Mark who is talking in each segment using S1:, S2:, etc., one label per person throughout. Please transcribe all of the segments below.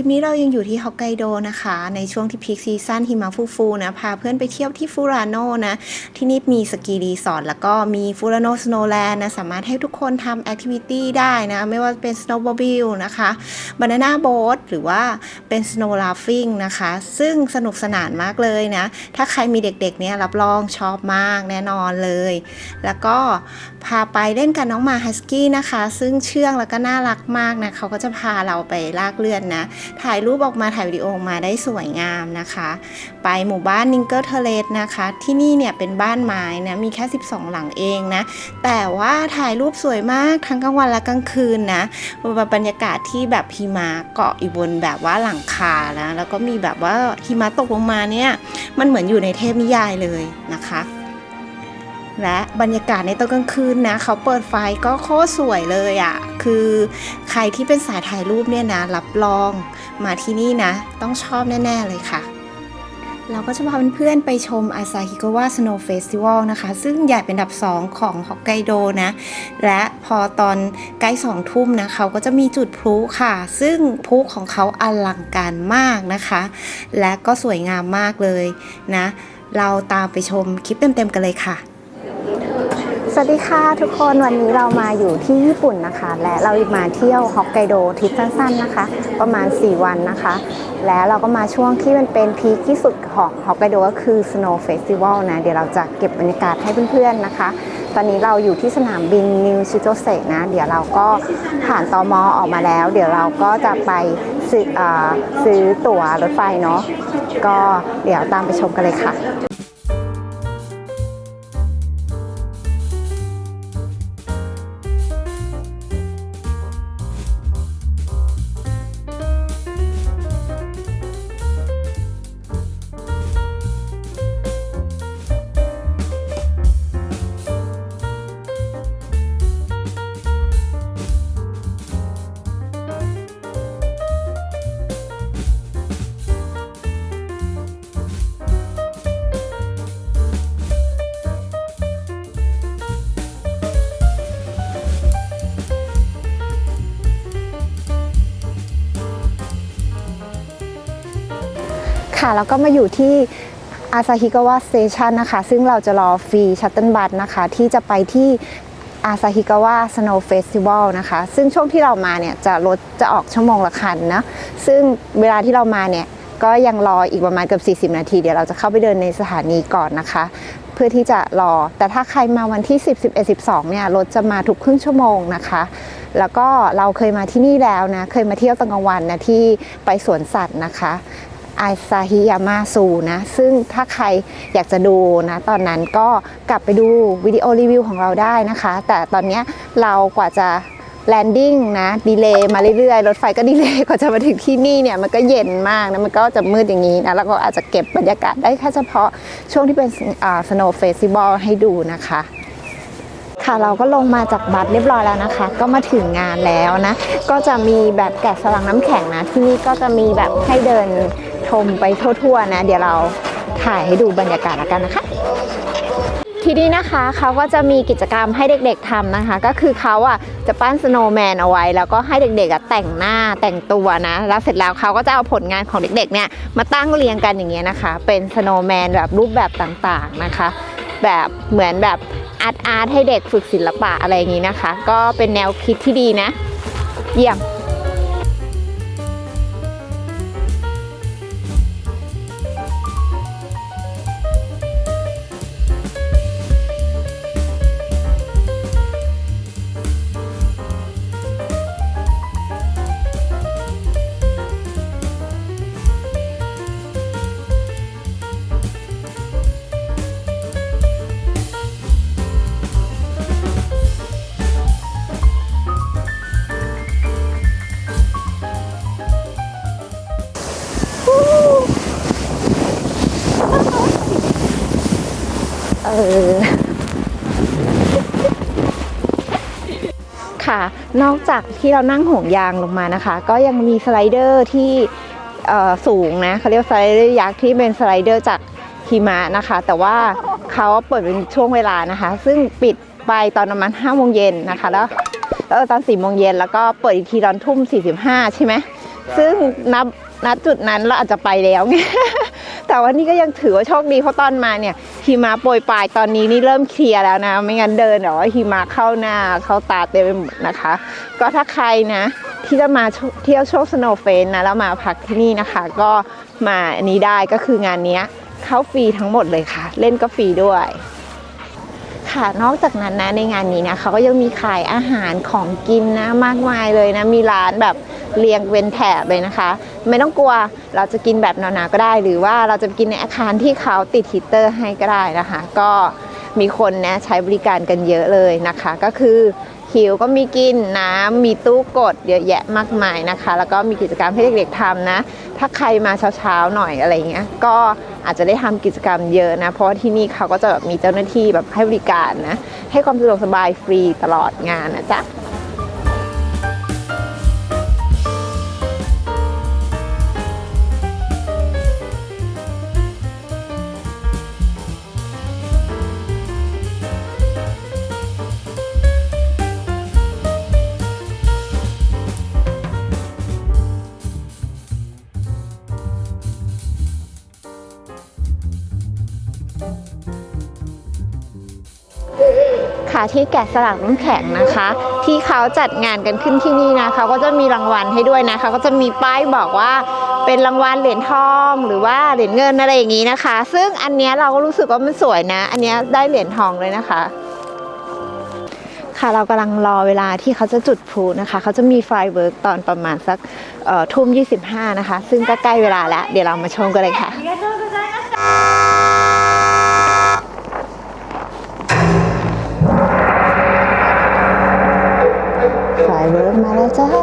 S1: ลิปนี้เรายังอยู่ที่ฮอกไกโดนะคะ ในช่วงที่พีคซีซั่นหิมะฟูฟูๆนะพาเพื่อนไปเที่ยวที่ฟูรานโนนะที่นี่มีสกีรีสอร์ทแล้วก็มีฟูรานโนสโนว์แลนด์นะสามารถให้ทุกคนทำแอคทิวิตี้ได้นะไม่ว่าเป็นสโนว์บอ b ิลนะคะบานาน่าโบ๊ทหรือว่าเป็นสโนว์ลาฟ i ิ g นะคะ ซึ่งสนุกสนานมากเลยนะ ถ้าใครมีเด็กๆเนี่ยรับรองชอบมากแน่นอนเลย แล้วก็พาไปเล่นกับน้องหมาฮัสกี้นะคะ ซึ่งเชื่องแล้วก็น่ารักมากนะเขาก็จะพาเราไปลากเลื่อนนะ ถ่ายรูปออกมาถ่ายวิดีโอออกมาได้สวยงามนะคะ ไปหมู่บ้านนิงเกิลเทเลสนะคะ ที่นี่เนี่ยเป็นบ้านไม้นะ มีแค่ 12 หลังเองนะ แต่ว่าถ่ายรูปสวยมากทั้งกลางวันและกลางคืนนะบรรยากาศที่แบบหิมะเกาะอยู่บนแบบว่าหลังคานะแล้วก็มีแบบว่าหิมะตกลงมาเนี่ยมันเหมือนอยู่ในเทพนิยายเลยนะคะ และบรรยากาศในตอนกลางคืนนะเขาเปิดไฟก็โคตรสวยเลยอะ่ะ คือใครที่เป็นสายถ่ายรูปเนี่ยนะรับรองมาที่นี่นะ ต้องชอบแน่ ๆ เลยค่ะ เราก็จะพาเพื่อนๆไปชมอาซาฮิโกวะสโนว์เฟสติวัลนะคะ ซึ่งใหญ่เป็นอันดับ 2 ของฮอกไกโดนะ และพอตอนใกล้สองทุ่มนะเขาก็จะมีจุดพลุค่ะ ซึ่งพลุของเขาอลังการมากนะคะ และก็สวยงามมากเลยนะ เราตามไปชมคลิปเต็มๆกันเลยค่ะ สวัสดีค่ะทุกคนวันนี้เรามาอยู่ที่ญี่ปุ่นนะคะ และเรามาเที่ยวฮอกไกโดทริปสั้นๆนะคะ ประมาณ 4 วันนะคะ แล้วเราก็มาช่วงที่มันเป็นพีคที่สุดของฮอกไกโดก็คือ Snow Festival นะ เดี๋ยวเราจะเก็บบรรยากาศให้เพื่อนๆนะคะ ตอนนี้เราอยู่ที่สนามบินนิวชิโตเซนะ เดี๋ยวเราก็ผ่านตอมอออกมาแล้ว เดี๋ยวเราก็จะไปซื้ออซื้อตั๋วรถไฟเนาะก็เดี๋ยวตามไปชมกันเลยค่ะ ค่ะ แล้วก็มาอยู่ที่อาซาฮิกาวะสเตชันนะคะ ซึ่งเราจะรอฟรีชัตเติลบัสนะคะ ที่จะไปที่อาซาฮิกาวะสโนว์เฟสติวัลนะคะ ซึ่งช่วงที่เรามาเนี่ยจะรถจะออกชั่วโมงละคันนะ ซึ่งเวลาที่เรามาเนี่ยก็ยังรออีกประมาณเกือบ40 นาที เดี๋ยวเราจะเข้าไปเดินในสถานีก่อนนะคะ เพื่อที่จะรอ แต่ถ้าใครมาวันที่ 10 11 12 เนี่ยรถจะมาทุกครึ่งชั่วโมงนะคะ แล้วก็เราเคยมาที่นี่แล้วนะ เคยมาเที่ยวตอนกลางวันนะที่ไปสวนสัตว์นะคะ ไอซาฮิยามาซูนะ ซึ่งถ้าใครอยากจะดูนะ ตอนนั้นก็กลับไปดูวิดีโอรีวิวของเราได้นะคะ แต่ตอนนี้เรากว่าจะแลนดิ้งนะดีเลย์มาเรื่อยๆ รถไฟก็ดีเลย์กว่าจะมาถึงที่นี่เนี่ยมันก็เย็นมากนะมันก็จะมืดอย่างนี้นะแล้วก็อาจจะเก็บบรรยากาศได้แค่เฉพาะช่วงที่เป็นสโนว์เฟสติวัลให้ดูนะคะค่ะเราก็ลงมาจากบัสเรียบร้อยแล้วนะคะ ก็มาถึงงานแล้วนะ ก็จะมีแบบแกะสลักน้ำแข็งนะ ที่นี่ก็จะมีแบบให้เดิน ชมไปทั่วๆนะ เดี๋ยวเราถ่ายให้ดูบรรยากาศแล้วกันนะคะที่นี้นะคะเขาก็จะมีกิจกรรมให้เด็กๆทำนะคะ ก็คือเขาอะจะปั้นสโนว์แมนเอาไว้ แล้วก็ให้เด็กๆอะแต่งหน้าแต่งตัวนะ แล้วเสร็จแล้วเขาก็จะเอาผลงานของเด็กๆเนี่ยมาตั้งเรียงกันอย่างเงี้ยนะคะ เป็นสโนว์แมนแบบรูปแบบต่างๆนะคะ แบบเหมือนแบบอาร์ตอาร์ตให้เด็กฝึกศิลปะอะไรอย่างนี้นะคะ ก็เป็นแนวคิดที่ดีนะ เยี่ยม นอกจากที่เรานั่งห่วงยางลงมานะคะ ก็ยังมีสไลเดอร์ที่สูงนะเขาเรียกสไลเดอร์ยักษ์ที่เป็นสไลเดอร์จากหิมะนะคะ แต่ว่าเขาเปิดเป็นช่วงเวลานะคะ ซึ่งปิดไปตอนประมาณ5โมงเย็นนะคะ แล้วตอน4โมงเย็นแล้วก็เปิดอีกทีตอนทุ่ม 45 ใช่ไหมซึ่งนับณจุดนั้นเราอาจจะไปแล้วไง แต่ว่านี่ก็ยังถือว่าโชคดีเพราะตอนมาเนี่ยหิมะโปรยปลายตอนนี้นี่เริ่มเคลียร์แล้วนะ ไม่งั้นเดินแบบว่าหิมะเข้าหน้าเข้าตาเต็มไปหมดนะคะ ก็ถ้าใครนะ ที่จะมาเที่ยวโชคสโนว์เฟนนะแล้วมาพักที่นี่นะคะ ก็มาอันนี้ได้ก็คืองานนี้เข้าฟรีทั้งหมดเลยค่ะ เล่นก็ฟรีด้วย ค่ะนอกจากนั้นนะในงานนี้นะเขาก็ยังมีขายอาหารของกินนะมากมายเลยนะมีร้านแบบเรียงเว้นแถบเลยนะคะ ไม่ต้องกลัวเราจะกินแบบหนาวๆก็ได้ หรือว่าเราจะกินในอาคารที่เขาติดฮีเตอร์ให้ก็ได้นะคะ ก็มีคนนะใช้บริการกันเยอะเลยนะคะ ก็คือ หิวก็มีกินน้ำมีตู้กดเยอะแยะมากมายนะคะ แล้วก็มีกิจกรรมให้เด็กๆทำนะ ถ้าใครมาเช้าๆหน่อยอะไรเงี้ยก็อาจจะได้ทำกิจกรรมเยอะนะ เพราะที่นี่เขาก็จะแบบมีเจ้าหน้าที่แบบให้บริการนะ ให้ความสะดวกสบายฟรีตลอดงานนะจ๊ะ ค่ะที่แกะสลักน้ำแข็งนะคะ ที่เขาจัดงานกันขึ้นที่นี่นะเขาก็จะมีรางวัลให้ด้วยนะเขาก็จะมีป้ายบอกว่าเป็นรางวัลเหรียญทองหรือว่าเหรียญเงินอะไรอย่างนี้นะคะ ซึ่งอันนี้เราก็รู้สึกว่ามันสวยนะ อันนี้ได้เหรียญทองเลยนะคะ ค่ะเรากำลังรอเวลาที่เขาจะจุดพลุนะคะ เขาจะมีไฟเวิร์กตอนประมาณสักเอ่อทุ่ม 25 นะคะ ซึ่งก็ใกล้เวลาแล้ว เดี๋ยวเรามาชมกันเลยค่ะ เ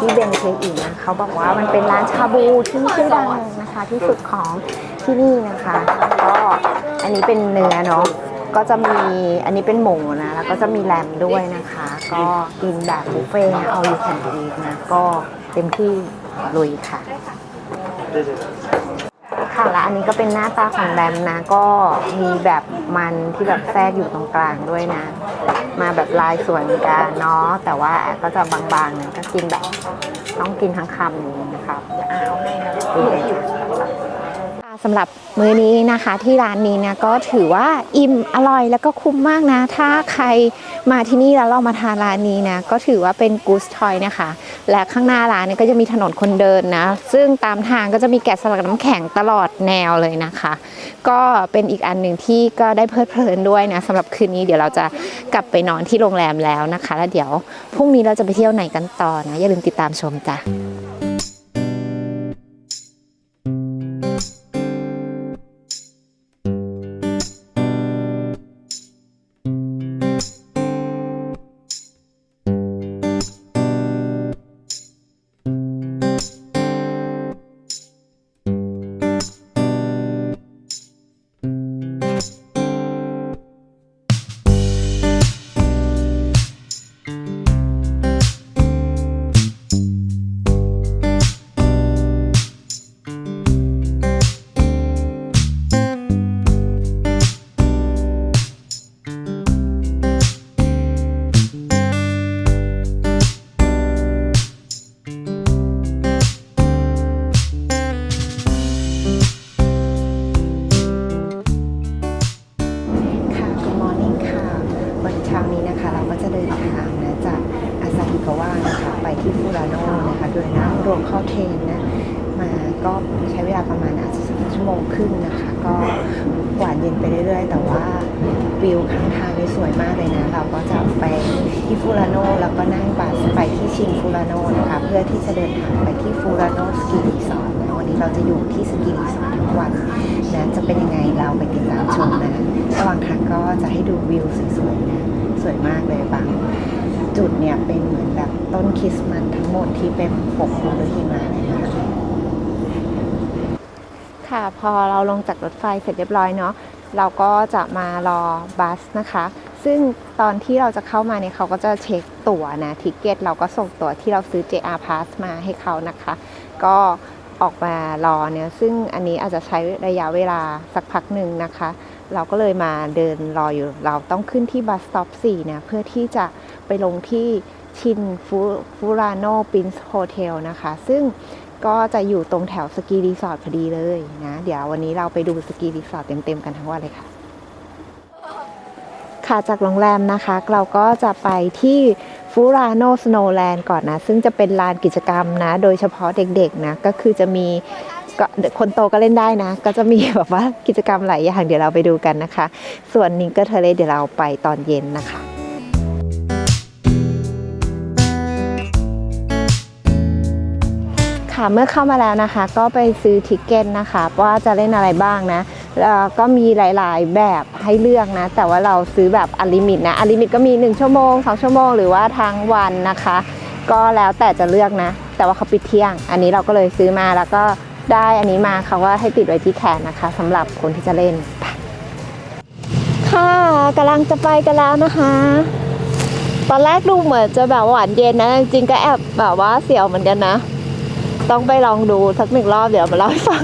S1: ที่เบนเคอีนะเขาบอกว่ามันเป็นร้านชาบูที่ชื่อดังนะคะที่สุดของที่นี่นะคะก็อันนี้เป็นเนื้อเนาะก็จะมีอันนี้เป็นหมูนะแล้วก็จะมีแรมด้วยนะคะ ก็กินแบบบุฟเฟ่เอาอยู่แคนดีนะก็เต็มที่ลุยค่ะค่ะและอันนี้ก็เป็นหน้าตาของแรมนะ ก็มีแบบมันที่แบบแทรกอยู่ตรงกลางด้วยนะ มาแบบลายสวยเหมือนกันเนาะแต่ว่าก็จะบางๆนะก็กินแบบต้องกินทั้งคำอย่างนี้นะครับสำหรับมื้อนี้นะคะที่ร้านนี้นะก็ถือว่าอิ่มอร่อยแล้วก็คุ้มมากนะ ถ้าใครมาที่นี่แล้วลองมาทานร้านนี้นะก็ถือว่าเป็นกูสทอยนะคะ และข้างหน้าร้านเนี่ยก็จะมีถนนคนเดินนะ ซึ่งตามทางก็จะมีแกะสลักน้ำแข็งตลอดแนวเลยนะคะ ก็เป็นอีกอันหนึ่งที่ก็ได้เพลิดเพลินด้วยนะสำหรับคืนนี้เดี๋ยวเราจะกลับไปนอนที่โรงแรมแล้วนะคะ แล้วเดี๋ยวพรุ่งนี้เราจะไปเที่ยวไหนกันต่อนะอย่าลืมติดตามชมจ้ะ ก็ใช้เวลาประมาณอาสชั่วโมงครึ่งนะคะ ก็หวานเย็นไปเรื่อยๆ แต่ว่าวิวข้างทางนี่สวยมากเลยนะ เราก็จะไปที่ฟูรานโนแล้วก็นั่งบัสไปที่ชินฟูรานโนนะคะ เพื่อที่จะเดินทางไปที่ฟูรานโนสกีรีสอร์ทนวันนี้เราจะอยู่ที่สกีรีสอร์ททั้งวันนะจะเป็นยังไงเราไปติดตามชมนะระหว่างทางก็จะให้ดูวิวสวยๆนะสวยมากเลยบางจุดเนี่ยเป็นเหมือนแบบต้นคริสต์มาสทั้งหมดที่เป็นปกคลุมด้วยหิมะเลยนะ ค่ะ พอเราลงจากรถไฟเสร็จเรียบร้อยเนาะเราก็จะมารอบัสนะคะ ซึ่งตอนที่เราจะเข้ามาเนี่ยเขาก็จะเช็คตั๋วนะทิเกตเราก็ส่งตั๋วที่เราซื้อ JR Pass มาให้เขานะคะ ก็ออกมารอเนี่ยซึ่งอันนี้อาจจะใช้ระยะเวลาสักพักหนึ่งนะคะ เราก็เลยมาเดินรออยู่เราต้องขึ้นที่บัสสต็อป4เนี่ยเพื่อที่จะไปลงที่ชินฟูรานโนปินส์โฮเทลนะคะ ซึ่ง ก็จะอยู่ตรงแถวสกีรีสอร์ทพอดีเลยนะ เดี๋ยววันนี้เราไปดูสกีรีสอร์ทเต็มๆกันทั้งวันเลยค่ะ ค่ะจากโรงแรมนะคะ เราก็จะไปที่ฟูราโนสโนว์แลนด์ก่อนนะ ซึ่งจะเป็นลานกิจกรรมนะ โดยเฉพาะเด็กๆนะ ก็คือจะมีคนโตก็เล่นได้นะ ก็จะมีแบบว่ากิจกรรมหลายอย่างเดี๋ยวเราไปดูกันนะคะ ส่วนนิงเกอร์เทเลเดี๋ยวเราไปตอนเย็นนะคะ ค่ะเมื่อเข้ามาแล้วนะคะ ก็ไปซื้อทิกเก็ตนะคะว่าจะเล่นอะไรบ้างนะแล้วก็มีหลายๆแบบให้เลือกนะ แต่ว่าเราซื้อแบบอลิมิตนะอลิมิตก็มี 1 ชั่วโมง 2 ชั่วโมง หรือว่าทั้งวันนะคะ ก็แล้วแต่จะเลือกนะ แต่ว่าเขาปิดเที่ยง อันนี้เราก็เลยซื้อมาแล้วก็ได้อันนี้มาเขาว่าให้ติดไว้ที่แขนนะคะสำหรับคนที่จะเล่นค่ะกำลังจะไปกันแล้วนะคะตอนแรกดูเหมือนจะแบบหวานเย็นนะจริงก็แอบแบบว่าเสียวเหมือนกันนะ ต้องไปลองดูสักหนึ่งรอบเดี๋ยวมาเล่าให้ฟัง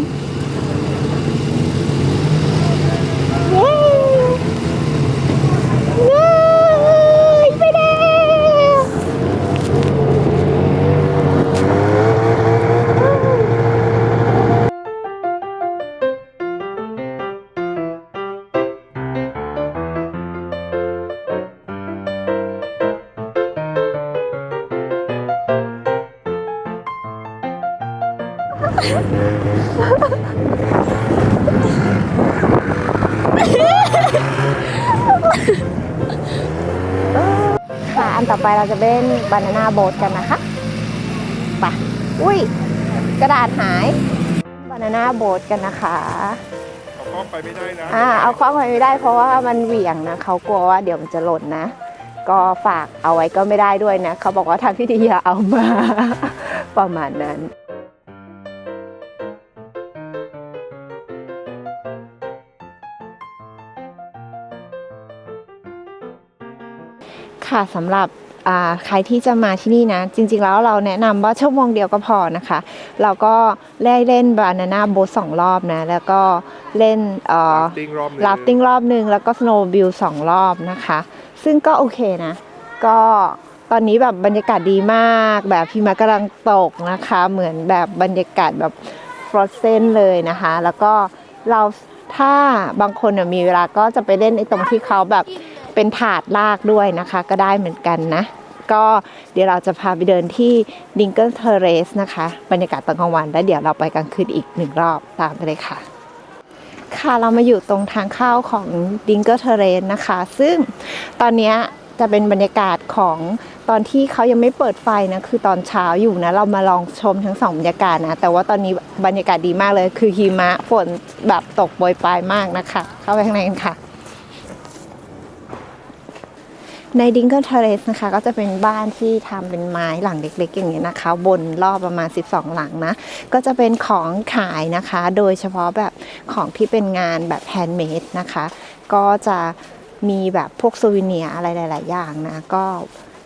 S1: ค่ะอันต่อไปเราจะเล่นบานาน่าโบ๊ทกันนะคะไปะอุ้ย กระดาษหายบานาน่าโบ๊ทกันนะคะ
S2: เอากล้องไปไม่ได้นะ
S1: อ่าเอาคว้างไว้ไม่ได้เพราะว่ามันเหวี่ยงนะเขากลัวว่าเดี๋ยวมันจะหล่นนะ ก็ฝากเอาไว้ก็ไม่ได้ด้วยนะ เขาบอกว่าทางที่ดีอย่าเอามา ประมาณนั้น ค่ะสำหรับอ่าใครที่จะมาที่นี่นะ จริงๆแล้วเราแนะนำว่าชั่วโมงเดียวก็พอนะคะ เราก็ได้เล่นบานาน่าโบ๊ทสองรอบนะ แล้วก็เล่นเอ่อ
S2: ติ้งรอบหนึ่ง
S1: ลาฟติ้งรอบหนึ่งแล้วก็สโนว์บิลสองรอบนะคะ ซึ่งก็โอเคนะ ก็ตอนนี้แบบบรรยากาศดีมาก แบบพิมะกำลังตกนะคะ เหมือนแบบบรรยากาศแบบฟรอสเซนเลยนะคะ แล้วก็เราถ้าบางคนเนี่ยมีเวลาก็จะไปเล่นไอ้ตรงที่เขาแบบ เป็นถาดลากด้วยนะคะ ก็ได้เหมือนกันนะ ก็เดี๋ยวเราจะพาไปเดินที่ดิงเกิลเทเรสนะคะ บรรยากาศตอนกลางวันแล้วเดี๋ยวเราไปกลางคืนอีกหนึ่งรอบตามไปเลยค่ะค่ะเรามาอยู่ตรงทางเข้าของดิงเกอร์เทเรนนะคะ ซึ่งตอนนี้จะเป็นบรรยากาศของตอนที่เขายังไม่เปิดไฟนะ คือตอนเช้าอยู่นะ เรามาลองชมทั้งสองบรรยากาศนะ แต่ว่าตอนนี้บรรยากาศดีมากเลย คือหิมะฝนแบบตกโปรยปลายมากนะคะ เข้าไปข้างในกันค่ะ ในดิงเกิลเทเรสนะคะก็จะเป็นบ้านที่ทำเป็นไม้หลังเล็กๆ อย่างนี้ยนะคะ บนรอบประมาณ 12 หลังนะ ก็จะเป็นของขายนะคะ โดยเฉพาะแบบของที่เป็นงานแบบแฮนด์เมดนะคะ ก็จะมีแบบพวกสวิเนียอะไรหลาย ๆ อย่างนะ ก็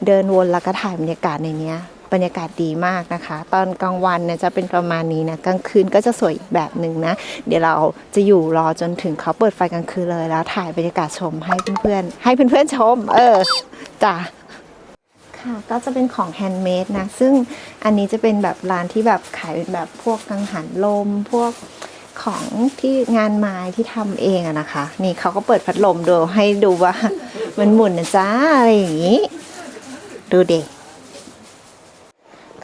S1: เดินวนแล้วก็ถ่ายบรรยากาศในเนี้ย บรรยากาศดีมากนะคะ ตอนกลางวันเนี่ยจะเป็นประมาณนี้นะกลางคืนก็จะสวยอีกแบบหนึ่งนะ เดี๋ยวเราจะอยู่รอจนถึงเขาเปิดไฟกลางคืนเลยแล้วถ่ายบรรยากาศชมให้เพื่อนๆให้เพื่อนๆชม เออจ้ะค่ะก็จะเป็นของแฮนด์เมดนะ ซึ่งอันนี้จะเป็นแบบร้านที่แบบขายเป็นแบบพวกกังหันลม พวกของที่งานไม้ที่ทำเองอะนะคะ นี่เขาก็เปิดพัดลมดูให้ดูว่า มันหมุนนะจ้าอะไรอย่างนี้ ดูเด็ก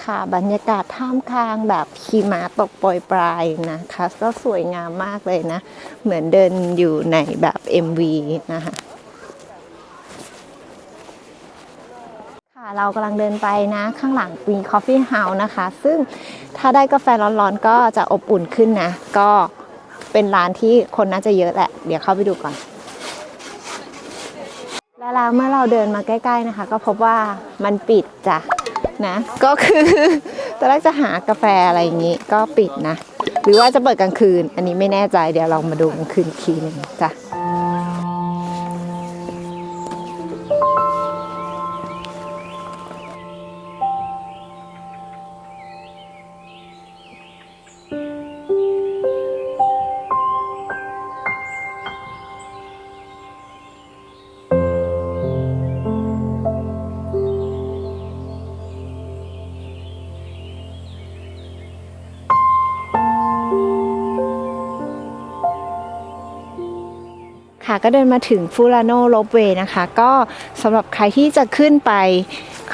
S1: ค่ะบรรยากาศท่ามกลางแบบขีม้าตกโปรยปลายนะคะ ก็สวยงามมากเลยนะ เหมือนเดินอยู่ในแบบ MV นะคะคะเรากำลังเดินไปนะ ข้างหลังมี Coffee House นะคะ ซึ่งถ้าได้กาแฟร้อนๆ ก็จะอบอุ่นขึ้นนะ ก็เป็นร้านที่คนน่าจะเยอะแหละ เดี๋ยวเข้าไปดูก่อน แล้วเราเมื่อเราเดินมาใกล้ ๆนะคะ ก็พบว่ามันปิดจ้ะ นะ ก็คือตอนแรกจะหากาแฟอะไรอย่างนี้ก็ปิดนะ หรือว่าจะเปิดกลางคืน อันนี้ไม่แน่ใจเดี๋ยวเรามาดูกลางคืนอีกทีหนึงจ้ะ ค่ะก็เดินมาถึงฟูร a โนโ o บเวย์นะคะ ก็สำหรับใครที่จะขึ้นไป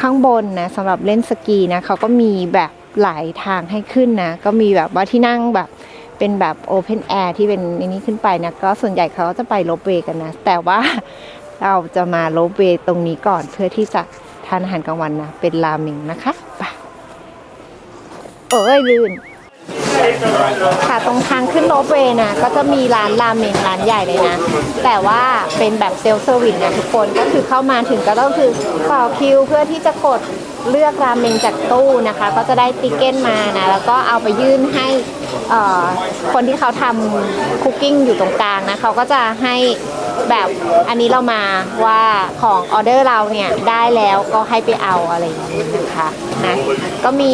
S1: ข้างบนนะสำหรับเล่นสกีนะเขาก็มีแบบหลายทางให้ขึ้นนะ ก็มีแบบว่าที่นั่งแบบเป็นแบบโอเพนแอร์ที่เป็นอันนี้ขึ้นไปนะก็ส่วนใหญ่เขาจะไปโลบเวกันนะ แต่ว่าเราจะมาโลบเวตรงนี้ก่อนเพื่อที่จะทานอาหารกลางวันนะ เป็นราเมงนะคะไปเอ้ยลื่น ค่ะตรงทางขึ้นโรปเวย์นะก็จะมีร้านราเมงร้านใหญ่เลยนะ แต่ว่าเป็นแบบเซลฟ์เซอร์วิสนะทุกคนก็คือเข้ามาถึงก็ต้องคือต่อคิวเพื่อที่จะกดเลือกราเมงจากตู้นะคะ ก็จะได้ติ๊กเก้นมานะแล้วก็เอาไปยื่นให้คนที่เขาทำคุกกิ้งอยู่ตรงกลางนะเขาก็จะให้ แบบอันนี้เรามาว่าของออเดอร์เราเนี่ยได้แล้วก็ให้ไปเอาอะไรอย่างนี้นะคะนะก็มี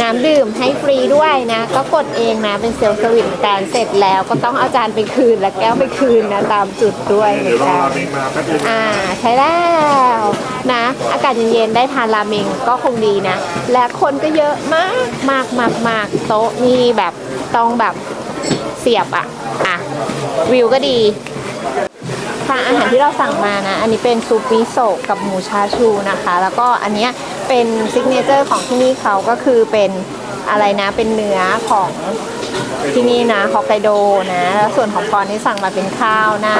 S1: น้ำดื่มให้ฟรีด้วยนะ ก็กดเองนะเป็นเซลฟ์เซอร์วิสการเสร็จแล้วก็ต้องเอาจานไปคืนและแก้วไปคืนนะตามจุดด้วยเดี๋
S2: ยวนรอ
S1: กัน
S2: ราเมงมาแป๊บนึง
S1: อ่าใช้แล้วนะ อากาศเย็นๆได้ทานราเมงก็คงดีนะ และคนก็เยอะมากมากมากมากโต๊ะนี่แบบต้องแบบเสียบอะอะวิวก็ดี ค่ะอาหารที่เราสั่งมานะ อันนี้เป็นซูปมิโซะกับหมูชาชูนะคะ แล้วก็อันเนี้ยเป็นซิกเนเจอร์ของที่นี่เขาก็คือเป็นอะไรนะ เป็นเนื้อของที่นี่นะฮอกไกโดนะ แล้วส่วนของปอนที่สั่งมาเป็นข้าวหน้า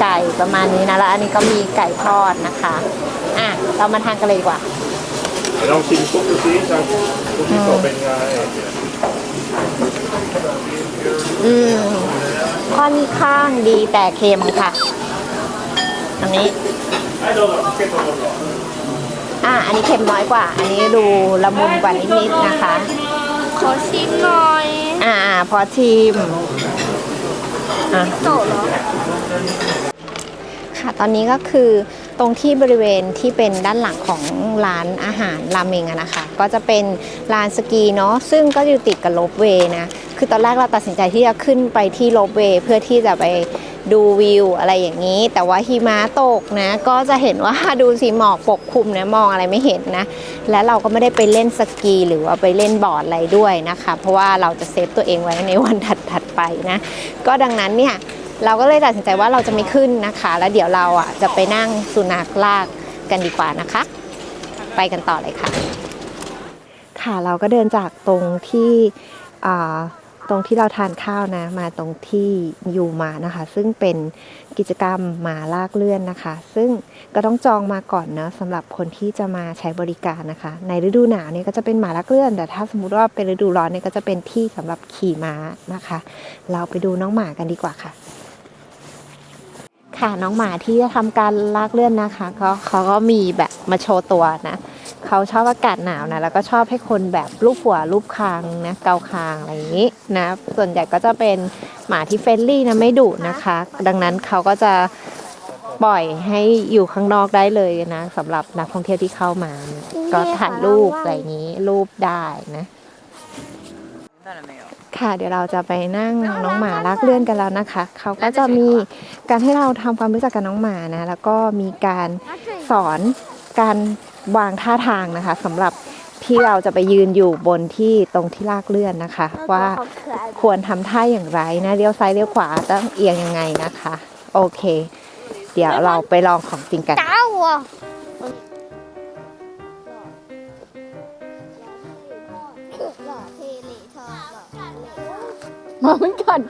S1: ไก่ประมาณนี้นะ แล้วอันนี้ก็มีไก่ทอดนะคะ อะ เรามาทานกันเลยดีกว่า
S2: เดี๋ยวลองชิมซุปดูซิจะซุปมิโซะเป็นไง
S1: อืมค่อนข้างดีแต่เค็มค่ะ อันนี้อะอันนี้เค็มน้อยกว่า อันนี้ดูละมุนกว่านิดๆนะคะ
S3: ขอชิมหน่อย
S1: อ่าพอชิมอะ
S3: โตเหรอ
S1: ค่ะตอนนี้ก็คือตรงที่บริเวณที่เป็นด้านหลังของร้านอาหารราเมงอะนะคะ ก็จะเป็นลานสกีเนาะซึ่งก็อยู่ติดกับโลบเวย์นะ คือตอนแรกเราตัดสินใจที่จะขึ้นไปที่โลบเวย์เพื่อที่จะไป ดูวิวอะไรอย่างนี้ แต่ว่าหิมะตกนะ ก็จะเห็นว่าดูสีหมอกปกคลุมนะมองอะไรไม่เห็นนะ และเราก็ไม่ได้ไปเล่นสกีหรือว่าไปเล่นบอร์ดอะไรด้วยนะคะ เพราะว่าเราจะเซฟตัวเองไว้ในวันถัดๆไปนะ ก็ดังนั้นเนี่ยเราก็เลยตัดสินใจว่าเราจะไม่ขึ้นนะคะ แล้วเดี๋ยวเราอะจะไปนั่งสุนัขลากกันดีกว่านะคะ ไปกันต่อเลยค่ะ ค่ะเราก็เดินจากตรงที่อ่า ตรงที่เราทานข้าวนะ มาตรงที่ยูมานะคะ ซึ่งเป็นกิจกรรมหมาลากเลื่อนนะคะ ซึ่งก็ต้องจองมาก่อนนะสำหรับคนที่จะมาใช้บริการนะคะ ในฤดูหนาวเนี่ยก็จะเป็นหมาลากเลื่อน แต่ถ้าสมมติว่าเป็นฤดูร้อนเนี่ยก็จะเป็นที่สำหรับขี่ม้านะคะ เราไปดูน้องหมากันดีกว่าค่ะค่ะน้องหมาที่จะทำการลากเลื่อนนะคะ ก็เขาก็มีแบบมาโชว์ตัวนะ เขาชอบอากาศหนาวนะแล้วก็ชอบให้คนแบบรูปหัวรูปคางนะเกาคางอะไรอย่างนี้นะส่วนใหญ่ก็จะเป็นหมาที่เฟรนลี่นะไม่ดุนะคะ ดังนั้นเขาก็จะปล่อยให้อยู่ข้างนอกได้เลยนะสำหรับนักท่องเที่ยวที่เข้ามานะก็ถ่ายรูปอะไรนี้รูปได้นะ ค่ะเดี๋ยวเราจะไปนั่งน้องหมาลากเลื่อนกันแล้วนะคะ เขาก็จะมีการให้เราทำความรู้จักกับน้องหมานะ แล้วก็มีการสอนการ วางท่าทางนะคะสำหรับที่เราจะไปยืนอยู่บนที่ตรงที่ลากเลื่อนนะคะ ว่าควรทำท่าอย่างไรนะเลี้ยวซ้ายเลี้ยวขวาต้องเอียงยังไงนะคะ โอเค เดี๋ยวเราไปลองของจริงกัน
S3: 打我！
S1: มามันก่อน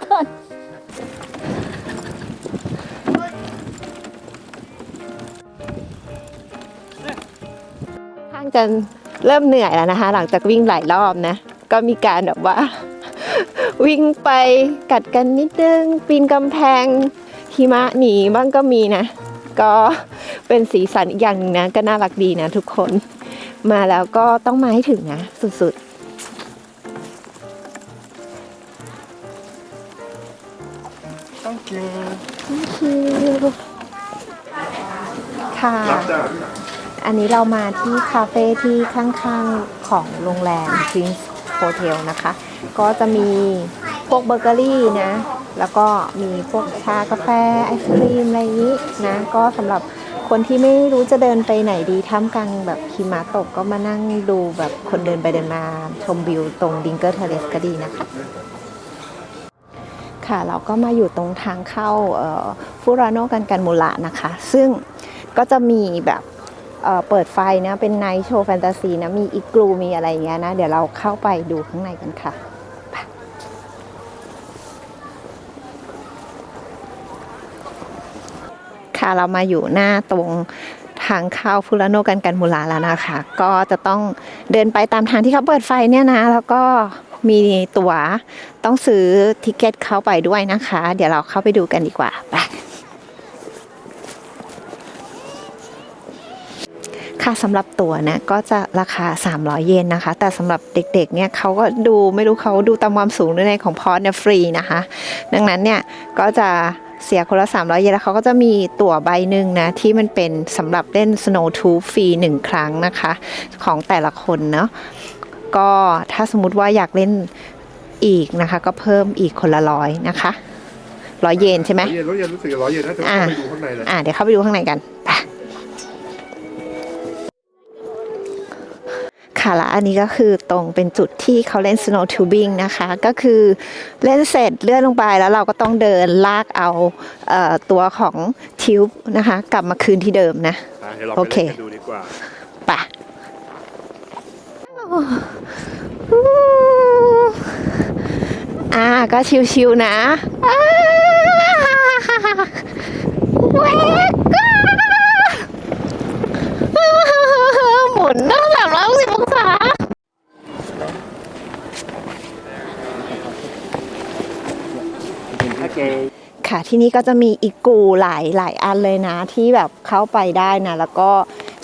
S1: ก่อนข้างจะเริ่มเหนื่อยแล้วนะคะ หลังจากวิ่งหลายรอบนะ ก็มีการแบบว่า วิ่งไปกัดกันนิดนึง ปีนกำแพงหิมะหนีบ้างก็มีนะ ก็เป็นสีสันอีกอย่างหนึงนะ ก็น่ารักดีนะทุกคน มาแล้วก็ต้องมาให้ถึงนะ สุดๆ
S2: Thank you
S1: ค่ะ
S2: รับจ้า
S1: อันนี้เรามาที่คาเฟ่ที่ข้างๆของโรงแรม Prince Hotel นะคะ ก็จะมีพวกเบเกอรี่นะ แล้วก็มีพวกชากาแฟไอศครีมอะไรนี้นะ ก็สำหรับคนที่ไม่รู้จะเดินไปไหนดีท่ามกลางแบบหิมะตกก็มานั่งดูแบบคนเดินไปเดินมาชมวิวตรงดิงเกอร์เทเลสก็ดีนะคะ ค่ะเราก็มาอยู่ตรงทางเข้าฟูรานโนกันกันมูระนะคะ ซึ่งก็จะมีแบบ เปิดไฟนะเป็นไนท์โชว์แฟนตาซีนะมีอีกลูมีอะไรอย่างเงี้ยนะ เดี๋ยวเราเข้าไปดูข้างในกันค่ะไปค่ะเรามาอยู่หน้าตรงทางเข้าฟูรานโนกันกันมูระแล้วนะคะ ก็จะต้องเดินไปตามทางที่เขาเปิดไฟเนี่ยนะ แล้วก็มีตั๋วต้องซื้อทิเกตเข้าไปด้วยนะคะ เดี๋ยวเราเข้าไปดูกันดีกว่าไป ค่ะสำหรับตั๋วเนี่ยก็จะราคา 300 เยนนะคะ แต่สำหรับเด็กๆเนี่ยเขาก็ดูไม่รู้เขาดูตามความสูงด้วยในของพอร์ตเนี่ยฟรีนะคะ ดังนั้นเนี่ยก็จะเสียคนละ 300 เยนแล้วเขาก็จะมีตั๋วใบหนึ่งนะ ที่มันเป็นสำหรับเล่น Snow Tube ฟรีหนึ่งครั้งนะคะ ของแต่ละคนเนาะก็ถ้าสมมติว่าอยากเล่นอีกนะคะ ก็เพิ่มอีกคนละร้อยนะคะร้อยเยนใช่ไหม
S2: ร้อยเยนร้อยเยนรู้สึกร้อยเยนนะแต่ว่า
S1: อ่า
S2: เข้าไปดูข้างในเลย
S1: อ่าเดี๋ยวเข้าไปดูข้างในกัน ค่ะและอันนี้ก็คือตรงเป็นจุดที่เขาเล่น snow tubing นะคะ ก็คือเล่นเสร็จเลื่อนลงไปแล้วเราก็ต้องเดินลากเอาเอ่อตัวของทิวบนะคะ กลับมาคืนที่เดิมนะ
S2: อะเดี๋ยวเรา
S1: โอ
S2: ไป
S1: เค
S2: เล่นกันดูดีกว่า
S1: ไปะอ่า ก็ชิวๆนะอ่าเวก้า หมุนตั้งสามร้อยหกสิบองศา
S2: โอเค
S1: ค่ะที่นี่ก็จะมีอีกูหลายหลายอันเลยนะที่แบบเข้าไปได้นะ แล้วก็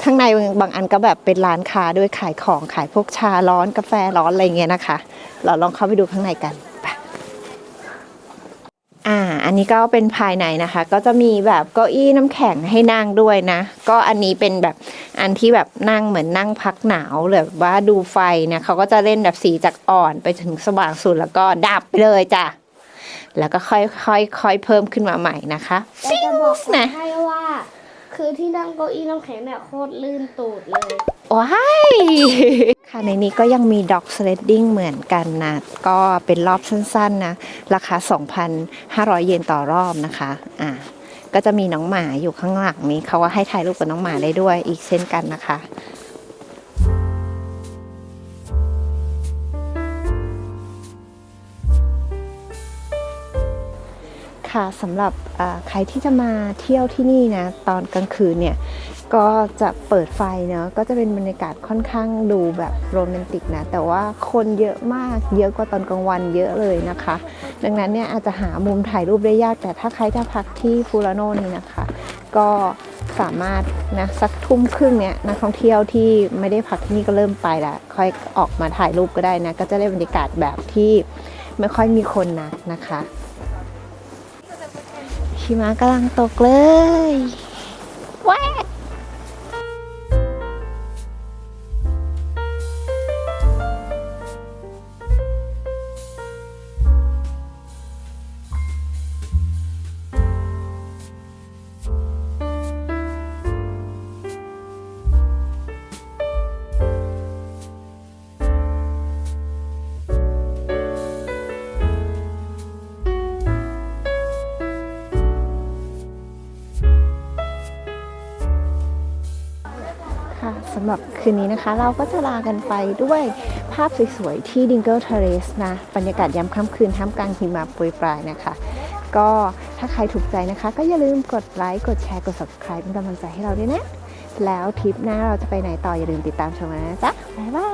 S1: ข้างในบางอันก็แบบเป็นร้านค้าด้วยขายของขายพวกชาร้อนกาแฟร้อนอะไรเงี้ยนะคะ เราลองเข้าไปดูข้างในกัน นนี้ก็เป็นภายในนะคะ ก็จะมีแบบเก้าอี้น้ำแข็งให้นั่งด้วยนะ ก็อันนี้เป็นแบบอันที่แบบนั่งเหมือนนั่งพักหนาวหรือว่าดูไฟนะเขาก็จะเล่นแบบสีจากอ่อนไปถึงสว่างสุดแล้วก็ดับไปเลยจ้ะแล้วก็ค่อยค่อยค่อยเพิ่มขึ้นมาใหม่นะคะ
S4: แต่จะบอก
S1: นะ
S4: ให้ว่า คือที่นั่งเก้าอี้น้ำแข็งเนี่ยโคตรลื่นตูดเลย
S1: ว้าย ค่ะในนี้ก็ยังมีด็อกสเลดดิ้งเหมือนกันนะ ก็เป็นรอบสั้นๆนะ ราคา 2,500 เยนต่อรอบนะคะ อ่าก็จะมีน้องหมาอยู่ข้างหลังนี้เขาว่าให้ถ่ายรูปกับน้องหมาได้ด้วยอีกเช่นกันนะคะ ค่ะสำหรับใครที่จะมาเที่ยวที่นี่นะตอนกลางคืนเนี่ยก็จะเปิดไฟเนาะก็จะเป็นบรรยากาศค่อนข้างดูแบบโรแมนติกนะแต่ว่าคนเยอะมากเยอะกว่าตอนกลางวันเยอะเลยนะคะ ดังนั้นเนี่ยอาจจะหามุมถ่ายรูปได้ยากแต่ถ้าใครจะพักที่ฟูรานโนนี่นะคะ ก็สามารถนะสักทุ่มครึ่งเนี่ยนักท่องเที่ยวที่ไม่ได้พักที่นี่ก็เริ่มไปละค่อยออกมาถ่ายรูปก็ได้นะก็จะได้บรรยากาศแบบที่ไม่ค่อยมีคนนักนะคะ หิมะกำลังตกเลยแว้า คืนนี้นะคะ เราก็จะลากันไปด้วยภาพสวยๆที่ดิงเกิลเทเรสนะ บรรยากาศยามค่ำคืนท่ามกลางหิมะโปรยปลายนะคะ ก็ถ้าใครถูกใจนะคะ ก็อย่าลืมกดไลค์กดแชร์กด subscribe เป็นกำลังใจให้เราด้วยนะ แล้วทริปหน้าเราจะไปไหนต่ออย่าลืมติดตามชมกันนะจ๊ะบ๊ายบาย